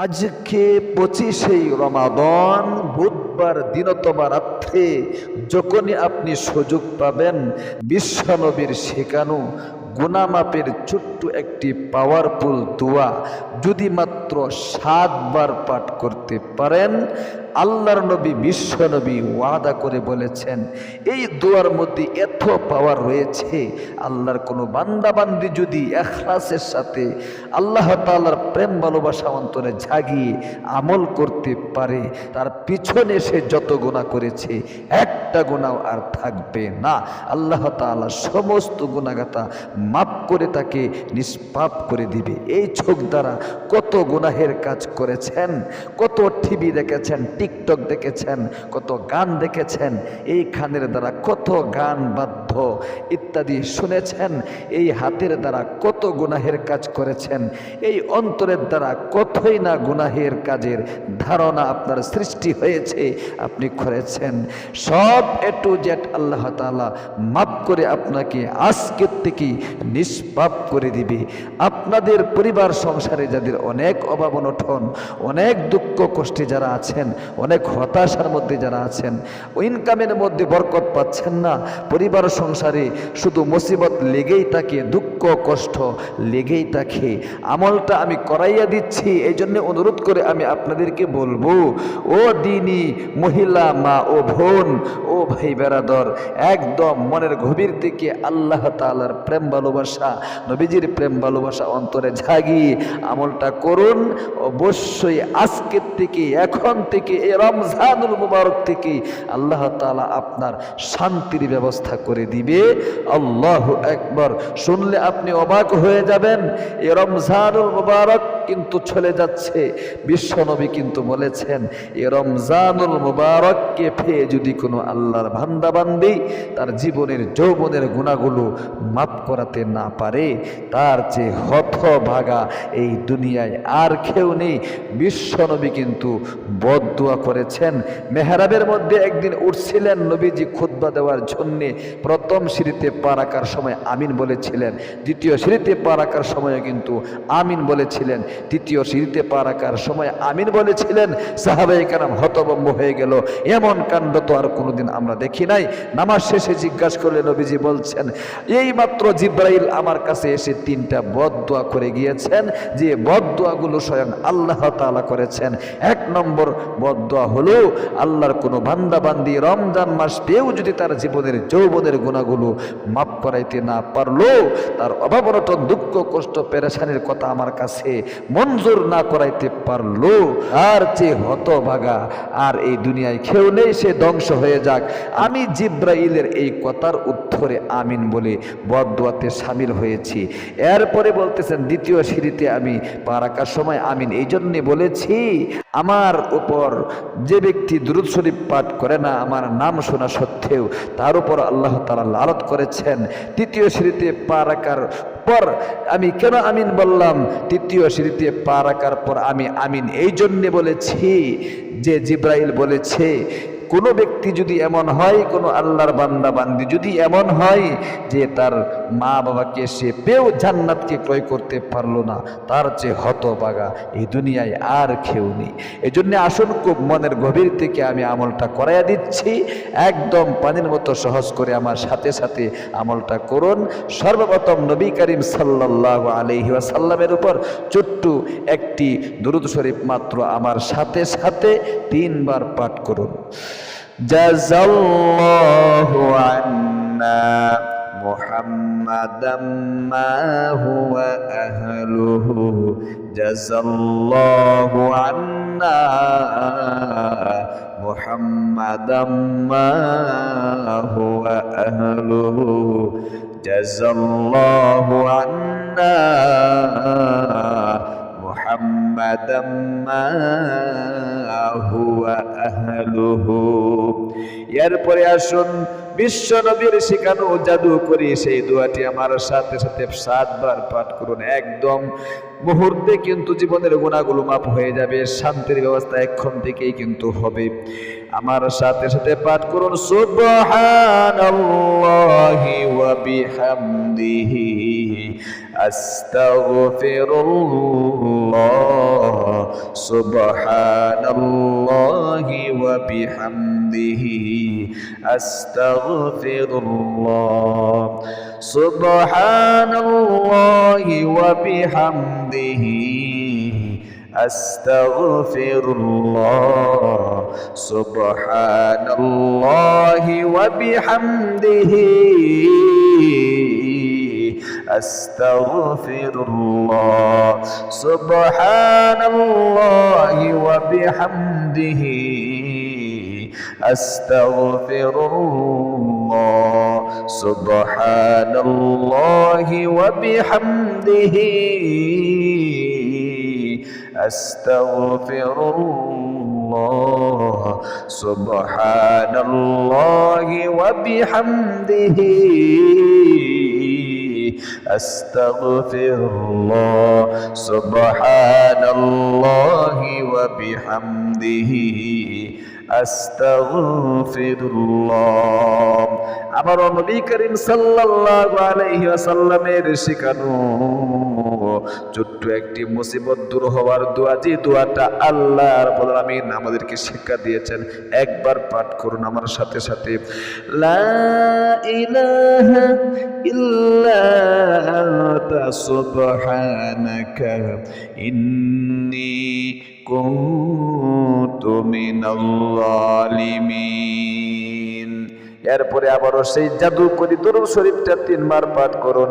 আজকে পঁচিশেই রমাদন, বুধবার দিনতমা রাত্রে যখনই আপনি সুযোগ পাবেন, বিশ্বনবীর শেখানো গুনামাপের ছোট্ট একটি পাওয়ারফুল দোয়া যদি মাত্র সাতবার পাঠ করতে পারেন আল্লাহর নবী বিশ্বনবী ওয়াদা করে বলেছেন, এই দোয়ার মধ্যে এত পাওয়ার রয়েছে, আল্লাহর কোনো বান্দাবান্দি যদি এখলাসের সাথে আল্লাহ তাআলার প্রেম ভালোবাসা অন্তরে জাগিয়ে আমল করতে পারে, তার পিছনে সে যত গুণা করেছে, একটা গুণাও আর থাকবে না। আল্লাহ তাআলা সমস্ত গুণাগাতা মাপ করে তাকে নিষ্পাপ করে দিবে। এই চোখ দ্বারা কত গুনাহের কাজ করেছেন, কত টিভি দেখেছেন টিকটক দেখেছেন, কত গান দেখেছেন এই খানের দ্বারা কত গান বাদ্য ইত্যাদি শুনেছেন, এই হাতের দ্বারা কত গুনাহের কাজ করেছেন, এই অন্তরের দ্বারা কতই না গুনাহের কাজের ধারণা আপনার সৃষ্টি হয়েছে, আপনি করেছেন। সব এ টু জেড আল্লাহ তাআলা মাফ করে আপনাকে আজকের থেকেই নিষ্পাপ করে দিবে। আপনাদের পরিবার সংসারে যাদের অনেক অভাব অনটন, অনেক দুঃখ কষ্টে যারা আছেন অনেক হতাশার মধ্যে যারা আছেন ইনকামের মধ্যে বরকত পাচ্ছেন না। পরিবার সংসারে শুধু মুসিবত লেগেই থাকে, দুঃখ, কষ্ট লেগেই থাকে। আমলটা আমি করাইয়া দিচ্ছি এই জন্য অনুরোধ করে আমি আপনাদেরকে বলব, ও দিনী মহিলা, মা ও বোন ভাই বেরাদর, একদম মনের গভীর থেকে আল্লাহ তাআলার প্রেম ভালোবাসা, নবীজির প্রেম ভালোবাসা অন্তরে জাগিয়ে আমলটা করুন। অবশ্যই আজকের থেকে, এখন থেকে এ রমজানুল মুবারক থেকে আল্লাহ তাআলা আপনার শান্তির ব্যবস্থা করে দিবে। আল্লাহ একবার শুনলে আপনি অবাক হয়ে যাবেন এ রমজানুল মুবারক কিন্তু চলে যাচ্ছে। বিশ্বনবী কিন্তু বলেছেন, এ রমজানুল মুবারককে পেয়ে যদি কোনো আল্লাহর ভান্দাবান্দি তার জীবনের যৌবনের গুণাগুলো মাফ করাতে না পারে, তার যে হতভাগা এই দুনিয়ায় আর কেউ নেই। বিশ্বনবী কিন্তু বদদুয়া করেছেন। মেহরাবের মধ্যে একদিন উঠছিলেন নবীজি খুতবা দেওয়ার জন্যে। প্রথম সিঁড়িতে পা রাখার সময় আমিন বলেছিলেন, দ্বিতীয় সিঁড়িতে পা রাখার সময় কিন্তু আমিন বলেছিলেন তৃতীয় সিঁড়িতে পা রাখার সময় আমিন বলেছিলেন সাহাবাই কারাম হতবম্ব হয়ে গেল। এমন কাণ্ড তো আর কোনোদিন আমরা দেখি নাই। নামাজ শেষে জিজ্ঞাসা করলে নবীজি বলছেন এই মাত্র জিব্রাইল আমার কাছে এসে তিনটা বদদোয়া করে গিয়েছেন, যে বদদোয়াগুলো স্বয়ং আল্লাহ তাআলা করেছেন। এক নম্বর বদদোয়া হলো, আল্লাহর কোনো বান্দা বান্দি রমজান মাস পেয়েও যদি তার জীবনের যৌবনের গুণাগুলো মাফ করাইতে না পারল, তার অভাব অনটন দুঃখ, কষ্ট, পেরেশানির কথা আমার কাছে মঞ্জুর না করাইতে পারল। আর যে হতভাগা। আর এই দুনিয়ায় কেউ নেই, সে ধ্বংস হয়ে যাক। আমি জিব্রাইলের এই কথার উত্তরে আমিন বলে বদুয়াতে সামিল হয়েছি। এরপরে বলতেছেন, দ্বিতীয় সিঁড়িতে আমি পারাকার সময় আমিন এই জন্যে বলেছি, আমার উপর যে ব্যক্তি দুরুদ শরীফ পাঠ করে না, আমার নাম শোনা সত্ত্বেও তার উপর আল্লাহ তারা লালত করেছেন। তৃতীয় সিঁড়িতে পা রাখার পর আমি কেন আমিন বললাম? তৃতীয় সিঁড়িতে পা রাখার পর আমি আমিন। এই জন্যে বলেছি, যে জিব্রাইল বলেছে কোনো ব্যক্তি যদি এমন হয়, কোনো আল্লাহর বান্দা বান্দি যদি এমন হয় যে তার মা বাবাকে সে পেয়েও জান্নাতকে ক্রয় করতে পারল না, তার যে হতবাগা এই দুনিয়ায় আর কেউ নেই। এই জন্যে আসুন, খুব মনের গভীর থেকে আমি আমলটা করাইয়া দিচ্ছি। একদম পানির মতো সহজ করে আমার সাথে সাথে আমলটা করুন। সর্বপ্রথম নবী করিম সাল্লাহ আলহি ওয়াসাল্লামের উপর ছোট্ট একটি দুরুদ শরীফ মাত্র আমার সাথে সাথে তিনবার পাঠ করুন জাজাল্লাহু আন্না محمدا ما هو أهله جزى الله عنا محمدا ما هو أهله جزى الله عنا محمدا ما هو أهله এরপরে আসুন বিশ্ব নবীর শেখানো জাদু করি সেই দোয়াটি আমার সাথে সাথে সাতবার পাঠ করুন একদম মুহূর্তে কিন্তু জীবনের গুণাগুলো মাপ হয়ে যাবে শান্তির ব্যবস্থা এখন থেকেই কিন্তু হবে আমার সাথে সাথে পাঠ করুন সুবহানাল্লাহি ওয়া বিহামদিহি আস্তাগফিরুল্লাহ الله سبحان الله وبحمده. أستغفر الله سبحان الله وبحمده. أستغفر الله سبحان الله وبحمده. أستغفر الله. سبحان الله وبحمده. أستغفر الله. سبحان الله وبحمده. أستغفر الله. سبحان الله وبحمده. أستغفر الله سبحان الله وبحمده আস্তাগফিরুল্লাহ আমার নবী করিম সাল্লাল্লাহু আলাইহি ওয়াসাল্লামের শেখানো ছোট্ট একটি মুসিবত দূর হওয়ার দোয়া, যে দোয়াটা আল্লাহ রাব্বুল আলামিন আমাদেরকে শিক্ষা দিয়েছেন, একবার পাঠ করুন আমার সাথে সাথে। লা এরপরে আবারও সেই জাদু করি দুরুদ শরীফটা তিনবার পাঠ করুন।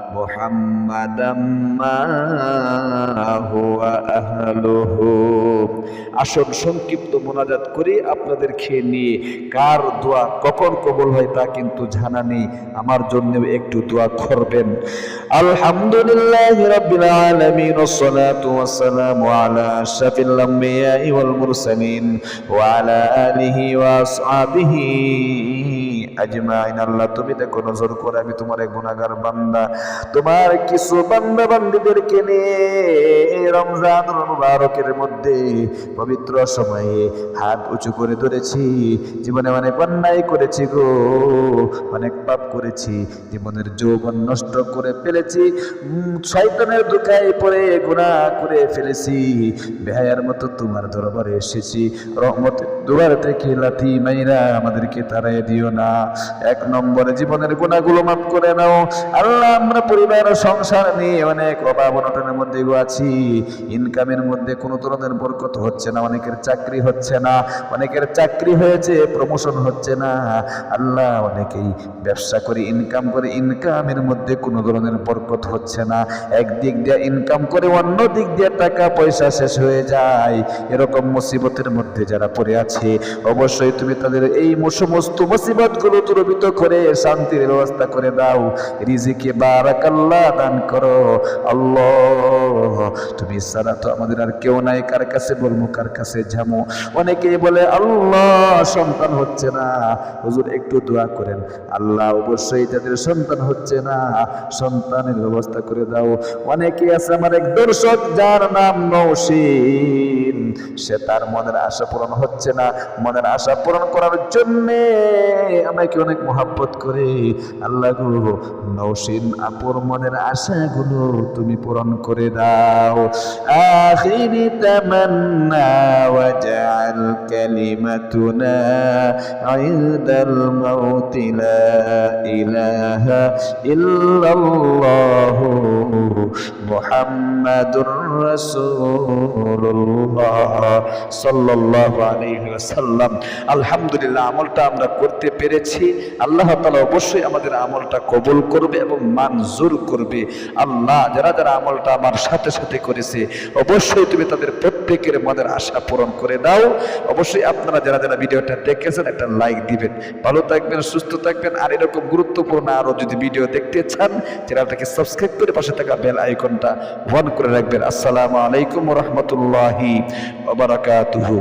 মুহাম্মাদাম মা হুয়া আহলুহু আসুন সংক্ষিপ্ত মোনাজাত করি আপনাদের খেয়ে নিয়ে কার দোয়া কখন কবল হয় তা কিন্তু জানা নেই আমার জন্য একটু দোয়া করবেন আলহামদুলিল্লাহ রাব্বিল আলামিন والصلاه والسلام على اشرف الانبياء والمرسلين وعلى اله واصحابه আজমাইন, আল্লাহ, তুমি দেখো নজর করে আমি তোমার এক গুনাহগার বান্দা। তোমার কিছু বান্দা বান্দীদেরকে নিয়ে রমজান মুবারকের মধ্যে পবিত্র সময়ে হাত উঁচু করে ধরেছি। জীবনে অনেক অন্যায় করেছি গো, অনেক পাপ করেছি। জীবনের যৌবন নষ্ট করে ফেলেছি। শয়তানের দুকায় পড়ে গুনাহ করে ফেলেছি। বেহায়ার মতো তোমার দরবারে এসেছি। রহমত দুবার থেকে লাথি মাইরা আমাদেরকে তারাই দিও না। এক নম্বরে জীবনের গুণাগুলো মাফ করে নাও। আল্লাহ আমরা পরিবার ও সংসার নিয়ে অনেক অভাব অনটনের মধ্যে আছি। ইনকামের মধ্যে কোনো ধরনের বরকত হচ্ছে না, অনেকের চাকরি হচ্ছে না, অনেকের চাকরি হয়েছে প্রমোশন হচ্ছে না। আল্লাহ অনেকেই ব্যবসা করে ইনকাম করে ইনকামের মধ্যে কোনো ধরনের বরকত হচ্ছে না। একদিক দিয়ে ইনকাম করে, অন্য দিক দিয়ে টাকা পয়সা শেষ হয়ে যায়। এরকম মুসিবতের মধ্যে যারা পড়ে আছে, অবশ্যই তুমি তাদের এই সমস্ত মুসিবত গুলো তুরবিত করে, শান্তির ব্যবস্থা করে দাও। রিজিকে বারাকাল্লাহ দান করো। আল্লাহ, তুমি সারা তো আমাদের আর কেউ নাই, কার কাছে বলব, কার কাছে যাব? অনেকেই বলে, আল্লাহ, সন্তান হচ্ছে না। হুজুর, একটু দোয়া করেন। আল্লাহ অবশ্যই যাদের সন্তান হচ্ছে না। সন্তানের ব্যবস্থা করে দাও। অনেকে আছে আমার এক দর্শক, যার নাম নৌসিন সে তার মনের আশা পূরণ হচ্ছে না। মনের আশা পূরণ করার জন্যে আমাকে অনেক মহাব্বত করে। আল্লাহ গো নৌসিন আপুর মনের আশাগুলো তুমি পূরণ করে দাও। আখিরি তামান্না ওয়াজআল কালিমাতুনা ইনদাল মাউত লা ইলাহা ইল্লাল্লাহ। মুহাম্মাদুর রাসূলুল্লাহ সাল্লাল্লাহু আলাইহি ওয়াসাল্লাম। আলহামদুলিল্লাহ, আমলটা আমরা করতে পেরেছি। আল্লাহ তাআলা অবশ্যই আমাদের আমলটা কবুল করবে এবং মঞ্জুর করবে। আল্লাহ যারা যারা আমলটা আমার সাথে সাথে করেছে, অবশ্যই তুমি তাদের প্রত্যেকের মনের আশা পূরণ করে দাও। অবশ্যই আপনারা যারা যারা ভিডিওটা দেখেছেন, একটা লাইক দিবেন। ভালো থাকবেন, সুস্থ থাকবেন। আর এরকম গুরুত্বপূর্ণ আরও যদি ভিডিও দেখতে চান, চ্যানেলটাকে সাবস্ক্রাইব করে পাশে থাকা বেল আইকনটা অন করে রাখবেন। আসসালামু আলাইকুম রহমতুল্লাহি বারাকাতুহু।